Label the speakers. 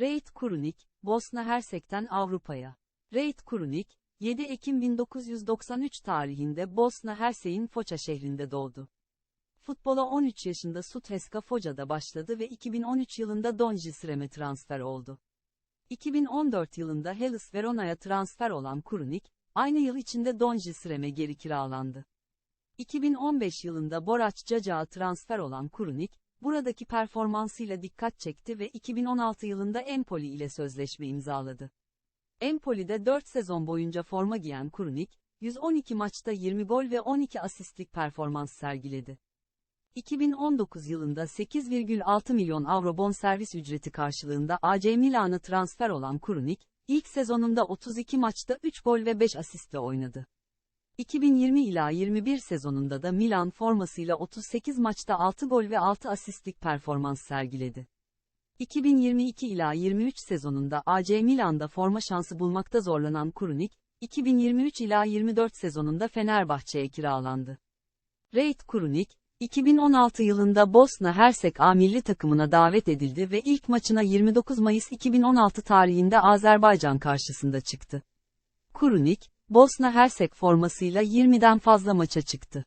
Speaker 1: Reid Kurunik, Bosna Hersek'ten Avrupa'ya. Reid Kurunik, 7 Ekim 1993 tarihinde Bosna Hersek'in Foça şehrinde doğdu. Futbola 13 yaşında Sutreska Foca'da başladı ve 2013 yılında Donjisrem'e transfer oldu. 2014 yılında Hellas Verona'ya transfer olan Kurunik, aynı yıl içinde Donjisrem'e geri kiralandı. 2015 yılında Borac Cacak'a transfer olan Kurunik, buradaki performansıyla dikkat çekti ve 2016 yılında Empoli ile sözleşme imzaladı. Empoli'de 4 sezon boyunca forma giyen Kurunik, 112 maçta 20 gol ve 12 asistlik performans sergiledi. 2019 yılında 8,6 milyon avro bonservis ücreti karşılığında AC Milan'a transfer olan Kurunik, ilk sezonunda 32 maçta 3 gol ve 5 asistle oynadı. 2020 ila 21 sezonunda da Milan formasıyla 38 maçta 6 gol ve 6 asistlik performans sergiledi. 2022 ila 23 sezonunda AC Milan'da forma şansı bulmakta zorlanan Kurunik, 2023 ila 24 sezonunda Fenerbahçe'ye kiralandı. Reid Kurunik, 2016 yılında Bosna Hersek A milli takımına davet edildi ve ilk maçına 29 Mayıs 2016 tarihinde Azerbaycan karşısında çıktı. Kurunik, Bosna Hersek formasıyla 20'den fazla maça çıktı.